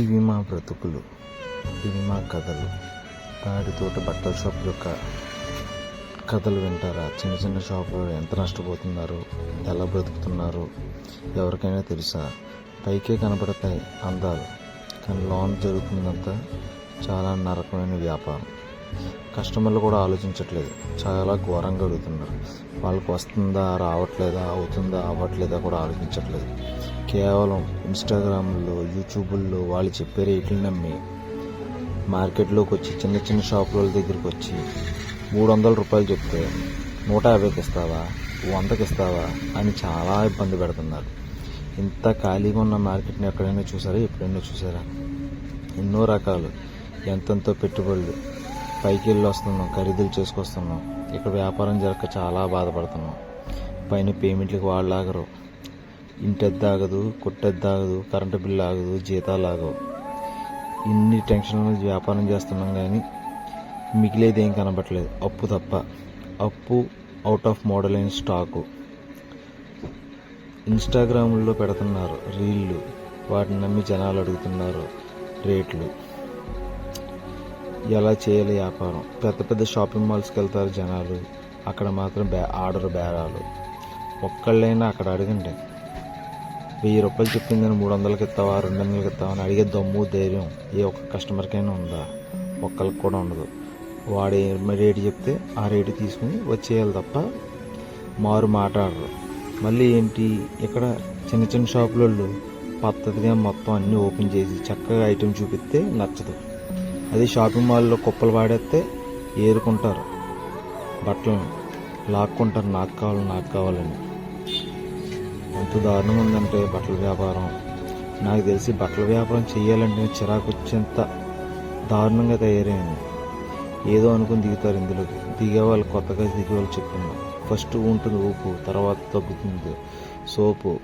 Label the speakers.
Speaker 1: ఇవి మా బ్రతుకులు ఇవి మా కథలు తాడితోట బట్టల షాప్ యొక్క కథలు వింటారా? చిన్న చిన్న షాపులు ఎంత నష్టపోతున్నారు? ఎలా బ్రతుకుతున్నారు? ఎవరికైనా తెలుసా? పైకే కనబడతాయి అందాలు కానీ లోన్ జరుగుతుందంతా చాలా నరకమైన వ్యాపారం. కస్టమర్లు కూడా ఆలోచించట్లేదు. చాలా ఘోరంగా అడుగుతున్నారు. వాళ్ళకి వస్తుందా రావట్లేదా అవుతుందా అవ్వట్లేదా కూడా ఆలోచించట్లేదు. కేవలం ఇన్స్టాగ్రామ్లో యూట్యూబుల్లో వాళ్ళు చెప్పే రేట్లు నమ్మి మార్కెట్లోకి వచ్చి చిన్న చిన్న షాపుల దగ్గరికి వచ్చి మూడు వందల రూపాయలు చెప్తే నూట యాభైకి ఇస్తావా వందకి ఇస్తావా అని చాలా ఇబ్బంది పెడుతున్నారు. ఇంత ఖాళీగా ఉన్న మార్కెట్ని ఎక్కడైనా చూసారా ఎప్పుడైనా చూసారా? ఎన్నో రకాలు. ఎంతెంతో పెట్టుబడులు. పైకి వెళ్ళి వస్తున్నాం ఖరీదులు చేసుకొస్తున్నాం. ఇక్కడ వ్యాపారం జరగక చాలా బాధపడుతున్నాం. పైన పేమెంట్లకు వాళ్ళు ఆగరు. ఇంటెద్దు ఆగదు కొట్టెద్దు ఆగదు కరెంటు బిల్లు ఆగదు జీతాలు ఆగవు ఇన్ని టెన్షన్లు వ్యాపారం చేస్తున్నాం కానీ మిగిలేది ఏం కనబట్టలేదు అప్పు తప్ప. అప్పు అవుట్ ఆఫ్ మోడల్ అయిన స్టాకు ఇన్స్టాగ్రాముల్లో పెడుతున్నారు రీళ్ళు వాటిని నమ్మి జనాలు అడుగుతున్నారు రేట్లు. ఎలా చేయాలి వ్యాపారం? పెద్ద పెద్ద షాపింగ్ మాల్స్కి వెళ్తారు జనాలు. అక్కడ మాత్రం బే ఆర్డర్ బేరాలు. ఒక్కళ్ళైనా అక్కడ అడగండి. వెయ్యి రూపాయలు చెప్పిందని మూడు వందలకి ఇస్తావా రెండు వందలకి ఇస్తావా అని అడిగే దమ్ము ధైర్యం ఏ ఒక్క కస్టమర్కైనా ఉందా? ఒక్కరికి కూడా ఉండదు. వాడు రేటు చెప్తే ఆ రేటు తీసుకుని వచ్చేయాలి తప్ప మారు మాట్లాడరు. మళ్ళీ ఏంటి? ఇక్కడ చిన్న చిన్న షాపులలో పద్ధతిగా మొత్తం అన్నీ ఓపెన్ చేసి చక్కగా ఐటెం చూపిస్తే నచ్చదు. అది షాపింగ్ మాల్లో కుప్పలు వాడేస్తే ఏరుకుంటారు. బట్టలను లాక్కుంటారు. నాకు కావాలి నాకు కావాలని. ఎంత దారుణం ఉందంటే బట్టల వ్యాపారం. నాకు తెలిసి బట్టల వ్యాపారం చేయాలంటే చిరాకు వచ్చేంత దారుణంగా తయారైంది. ఏదో అనుకుని దిగుతారు ఇందులోకి దిగేవాళ్ళు కొత్తగా దిగేవాళ్ళు చెప్తున్నారు ఫస్ట్ ఉంటుంది ఊపు తర్వాత తగ్గుతుంది సోపు.